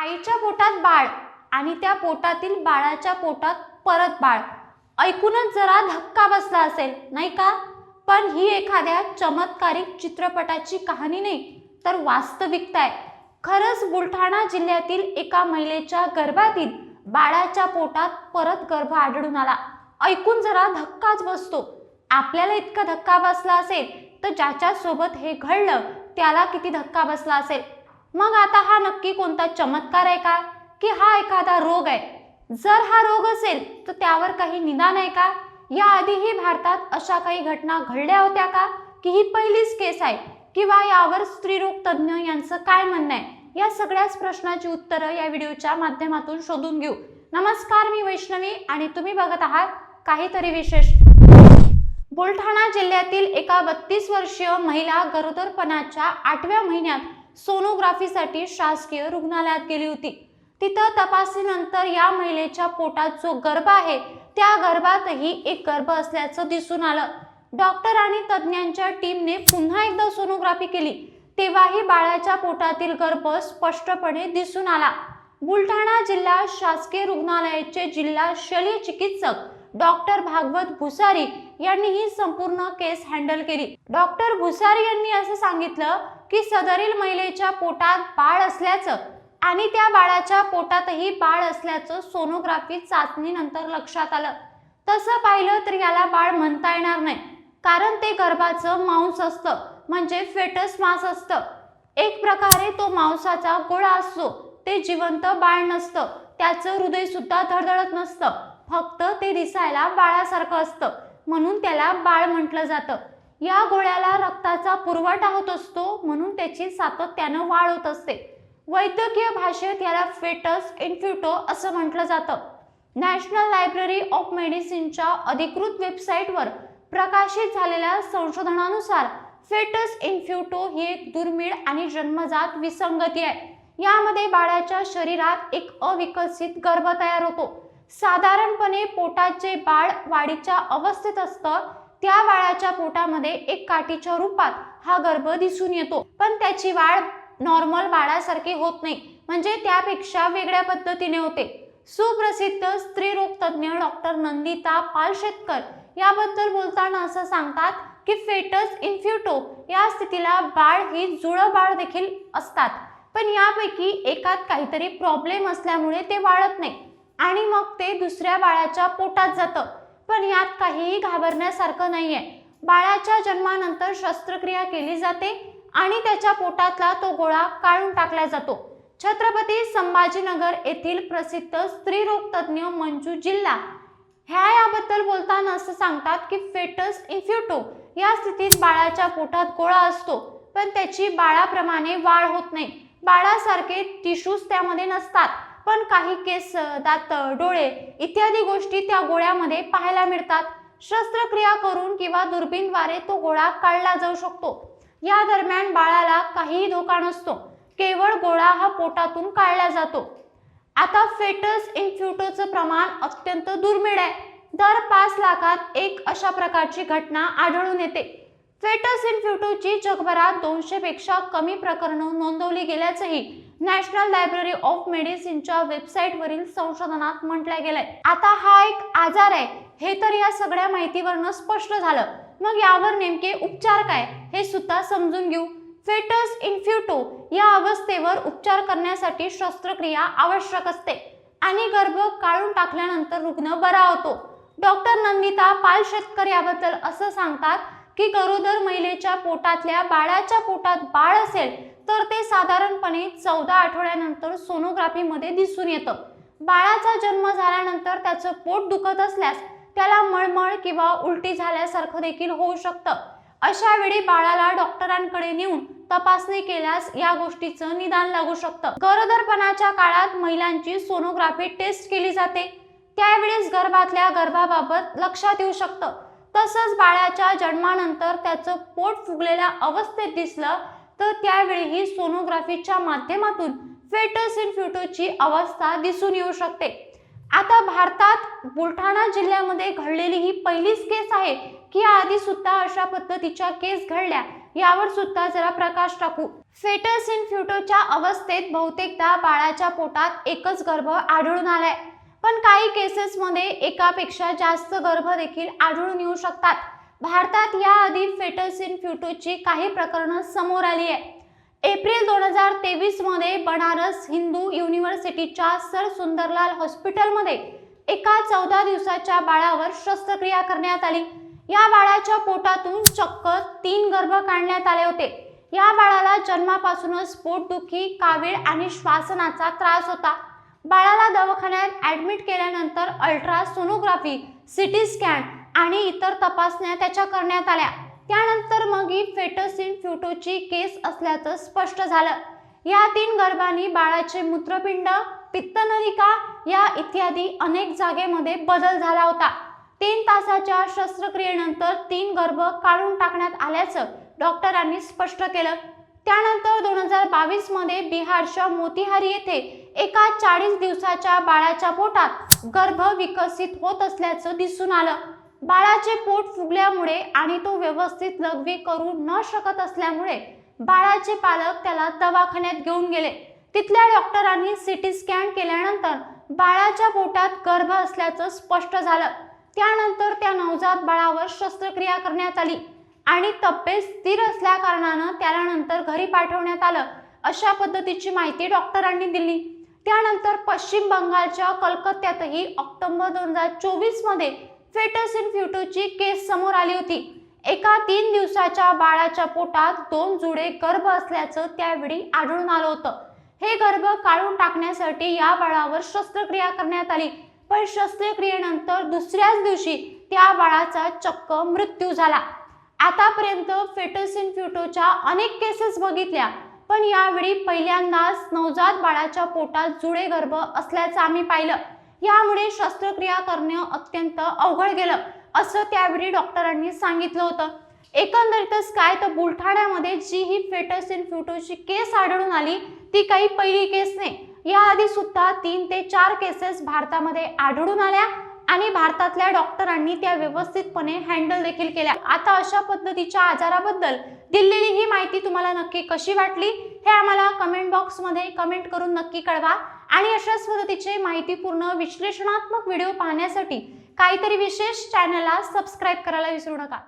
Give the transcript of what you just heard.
आईच्या पोटात बाळ आणि त्या पोटातील बाळाच्या पोटात परत बाळ. ऐकूनच जरा धक्का बसला असेल नाही का? पण ही एखाद्या चमत्कारिक चित्रपटाची कहाणी नाही तर वास्तविकता आहे. खरंच बुलढाणा जिल्ह्यातील एका महिलेच्या गर्भातील बाळाच्या पोटात परत गर्भ आढळून आला. ऐकून जरा धक्काच बसतो. आपल्याला इतका धक्का बसला असेल तर ज्याच्यासोबत हे घडलं त्याला किती धक्का बसला असेल? मग आता हा नक्की कोणता चमत्कार आहे का? की हा एखादा रोग आहे? जर हा रोग असेल तर त्यावर काही निदान आहे का? याआधीही भारतात अशा काही घटना घडल्या होत्या का? की ही पहिलीच केस आहे? किंवा यावर स्त्रीरोग तज्ज्ञ यांचं काय म्हणणं आहे? या सगळ्याच प्रश्नाची उत्तरं या व्हिडिओच्या माध्यमातून शोधून घेऊ. नमस्कार मी वैष्णवी आणि तुम्ही बघत आहात काहीतरी विशेष बुलढाणा जिल्ह्यातील एका बत्तीस वर्षीय महिला गरोदरपणाच्या आठव्या महिन्यात सोनोग्राफीसाठी शासकीय रुग्णालयात गेली होती. तिथं तपासणीनंतर या महिलेच्या पोटात जो गर्भ आहे त्या गर्भातही एक गर्भ असल्याचं दिसून आलं. डॉक्टर आणि तज्ज्ञांच्या टीमने पुन्हा एकदा सोनोग्राफी केली. तेव्हाही बाळाच्या पोटातील गर्भ स्पष्टपणे दिसून आला. बुलढाणा जिल्हा शासकीय रुग्णालयाचे जिल्हा शल्य चिकित्सक डॉक्टर भागवत भुसारी यांनी ही संपूर्ण केस हँडल केली. डॉक्टर भुसारी यांनी असं सांगितलं की सदरील महिलेच्या पोटात बाळ असल्याचं आणि त्या बाळाच्या पोटातही बाळ असल्याचं सोनोग्राफी चाचणीनंतर लक्षात आलं. तसं पाहिलं तर याला बाळ म्हणता येणार नाही. कारण ते गर्भाचं मांस असतं म्हणजे फेटस मांस असतं. एक प्रकारे तो मांसाचा गोळा असतो ते जिवंत बाळ नसतं त्याचं हृदय सुद्धा धडधडत नसतं. फक्त ते दिसायला बाळासारखं असतं. म्हणून त्याला बाळ म्हटलं जातं. या गोळ्याला रक्ताचा पुरवठा होत असतो म्हणून त्याची सातत्यानं वाढ होत असते. वैद्यकीय भाषेत याला फेटस इन्फ्युटो असं म्हटलं जातं. नॅशनल लायब्ररी ऑफ मेडिसिनच्या अधिकृत वेबसाईटवर प्रकाशित झालेल्या संशोधनानुसार फेटस इन्फ्युटो ही एक दुर्मिळ आणि जन्मजात विसंगती आहे. यामध्ये बाळाच्या शरीरात एक अविकसित गर्भ तयार होतो. साधारणपणे पोटात जे बाळ वाढीच्या अवस्थेत असतं त्या बाळाच्या पोटामध्ये एक काठीच्या रूपात हा गर्भ दिसून येतो. पण त्याची वाढ नॉर्मल बाळासारखी होत नाही म्हणजे त्यापेक्षा वेगळ्या पद्धतीने होते. सुप्रसिद्ध स्त्रीरोग तज्ज्ञ डॉक्टर नंदिता पालशेतकर याबद्दल बोलताना असं सांगतात की फेटस इन्फ्युटो या स्थितीला बाळ ही जुळं बाळ देखील असतात. पण यापैकी एकात काहीतरी प्रॉब्लेम असल्यामुळे ते वाढत नाही. आणि मग ते दुसऱ्या बाळाच्या पोटात जातं. पण यात काहीही घाबरण्यासारखं नाही आहे बाळाच्या जन्मानंतर शस्त्रक्रिया केली जाते आणि त्याच्या पोटातला तो गोळा काढून टाकला जातो. छत्रपती संभाजीनगर येथील प्रसिद्ध स्त्रीरोग तज्ज्ञ मंजू जिल्हा. ह्या याबद्दल बोलताना असं सांगतात की फेटस इन्फ्युटो या स्थितीत बाळाच्या पोटात गोळा असतो. पण त्याची बाळाप्रमाणे वाढ होत नाही. बाळासारखे टिश्यूज त्यामध्ये नसतात. पण काही केस दात डोळे इत्यादी गोष्टी त्या गोळ्यामध्ये पाहायला मिळतात. शस्त्रक्रिया करून किंवा दुर्बीनद्वारे तो गोळा काढला जाऊ शकतो. या दरम्यान बाळाला काहीही धोका नसतो. केवळ गोळा हा पोटातून काढला जातो. आता फेटस इन्फ्युटोचं प्रमाण अत्यंत दुर्मिळ आहे. दर पाच लाखात एक अशा प्रकारची घटना आढळून येते. फेटस इन्फ्युटोची जगभरात दोनशे पेक्षा कमी प्रकरणं नोंदवली गेल्याचंही नॅशनल लायब्ररी ऑफ मेडिसिनच्या वेबसाईटवरील संशोधनात म्हटलं गेलंय. आता हा एक आजार आहे हे तर या सगळ्या माहितीवरनं स्पष्ट झालं. मग यावर नेमके उपचार काय हे सुद्धा समजून घेऊ. फेटस इन्फ्युटो या अवस्थेवर उपचार करण्यासाठी शस्त्रक्रिया आवश्यक असते आणि गर्भ काढून टाकल्यानंतर रुग्ण बरा होतो. डॉक्टर नंदिता पालशेतकर याबद्दल असं सांगतात की गरोदर महिलेच्या पोटातल्या बाळाच्या पोटात बाळ असेल तर ते साधारणपणे चौदा आठवड्यानंतर सोनोग्राफीमध्ये दिसून येतं. बाळाचा जन्म झाल्यानंतर त्याचं पोट दुखत असल्यास त्याला मळमळ किंवा उलटी झाल्यासारखं देखील होऊ शकतं. अशा वेळी बाळाला डॉक्टरांकडे नेऊन तपासणी केल्यास या गोष्टीचं निदान लागू शकतं. गरोदरपणाच्या काळात महिलांची सोनोग्राफी टेस्ट केली जाते. त्यावेळेस गर्भातल्या गर्भाबाबत लक्षात येऊ शकतं. तसंच बाळाच्या जन्मानंतर त्याचं पोट फुगलेल्या अवस्थेत दिसलं तर त्यावेळीही सोनोग्राफीच्या माध्यमातून फेटस इन फ्युटोची अवस्था दिसून येऊ शकते. आता भारतात बुलढाणा जिल्ह्यामध्ये घडलेली ही पहिलीच केस आहे की आधी सुद्धा अशा पद्धतीच्या केस घडल्या. यावर सुद्धा जरा प्रकाश टाकू. फेटस इन फ्युटोच्या अवस्थेत बहुतेकदा बाळाच्या पोटात एकच गर्भ आढळून आलाय. पण काही केसेसमध्ये एकापेक्षा जास्त गर्भ देखील आढळून येऊ शकतात. भारतात याआधी फेटस इन फ्युटोची काही प्रकरणं समोर आली आहे एप्रिल दोन हजार तेवीसमध्ये बनारस हिंदू युनिव्हर्सिटीच्या सर सुंदरलाल हॉस्पिटलमध्ये एका चौदा दिवसाच्या बाळावर शस्त्रक्रिया करण्यात आली. या बाळाच्या पोटातून चक्क तीन गर्भ काढण्यात आले होते. या बाळाला जन्मापासूनच पोटदुखी कावीळ आणि श्वासनाचा त्रास होता. बाळाला दवाखान्यात ॲडमिट केल्यानंतर अल्ट्रा सोनोग्राफी सिटी स्कॅन आणि इतर तपासण्या त्याच्या करण्यात आल्या. त्यानंतर मग ही फेटस इन फ्युटोची केस असल्याचं स्पष्ट झालं. या तीन गर्भांनी बाळाचे मूत्रपिंड पित्तनलिका या इत्यादी अनेक जागेमध्ये बदल झाला होता. तीन तासाच्या शस्त्रक्रियेनंतर तीन गर्भ काढून टाकण्यात आल्याचं डॉक्टरांनी स्पष्ट केलं. त्यानंतर दोन हजार बावीसमध्ये बिहारच्या मोतीहारी येथे एका चाळीस दिवसाच्या बाळाच्या पोटात गर्भ विकसित होत असल्याचं दिसून आलं. बाळाचे पोट फुगल्यामुळे आणि तो व्यवस्थित लघवी करू न शकत असल्यामुळे बाळाचे पालक त्याला दवाखान्यात घेऊन गेले. तिथल्या डॉक्टरांनी सिटी स्कॅन केल्यानंतर बाळाच्या पोटात गर्भ असल्याचं स्पष्ट झालं. त्यानंतर त्या नवजात बाळावर शस्त्रक्रिया करण्यात आली. आणि तब्येत स्थिर असल्या कारणानं त्याला नंतर घरी पाठवण्यात आलं. अशा पद्धतीची माहिती डॉक्टरांनी दिली. त्यानंतर पश्चिम बंगालच्या कलकत्त्यातही ऑक्टोबर दोन हजार चोवीसमध्ये फेटस इन फ्युटोची केस समोर आली होती. एका तीन दिवसाच्या बाळाच्या पोटात दोन जुडे गर्भ असल्याचं त्यावेळी आढळून आलं होतं. हे गर्भ काढून टाकण्यासाठी या बाळावर शस्त्रक्रिया करण्यात आली. पण शस्त्रक्रियेनंतर दुसऱ्याच दिवशी त्या बाळाचा चक्क मृत्यू झाला. आतापर्यंत फेटस इन फ्युटोच्या अनेक केसेस बघितल्या पण यावेळी पहिल्यांदाच नवजात बाळाच्या पोटात जुळे गर्भ असल्याचं आम्ही पाहिलं. यामुळे शस्त्रक्रिया करणं अत्यंत अवघड गेलं असं त्यावेळी डॉक्टरांनी सांगितलं होतं. एकंदरीतच काय तर बुलढाण्यामध्ये जी ही फेटस इन फ्युटोची केस आढळून आली ती काही पहिली केस नाही. याआधी सुद्धा तीन ते चार केसेस भारतामध्ये आढळून आल्या. आणि भारतातल्या डॉक्टरांनी त्या व्यवस्थितपणे हँडल देखील केल्या. आता अशा पद्धतीच्या आजाराबद्दल दिलेली ही माहिती तुम्हाला नक्की कशी वाटली हे आम्हाला कमेंट बॉक्समध्ये कमेंट करून नक्की कळवा. आणि अशाच पद्धतीचे माहितीपूर्ण विश्लेषणात्मक व्हिडिओ पाहण्यासाठी काहीतरी विशेष चॅनलला सबस्क्राईब करायला विसरू नका.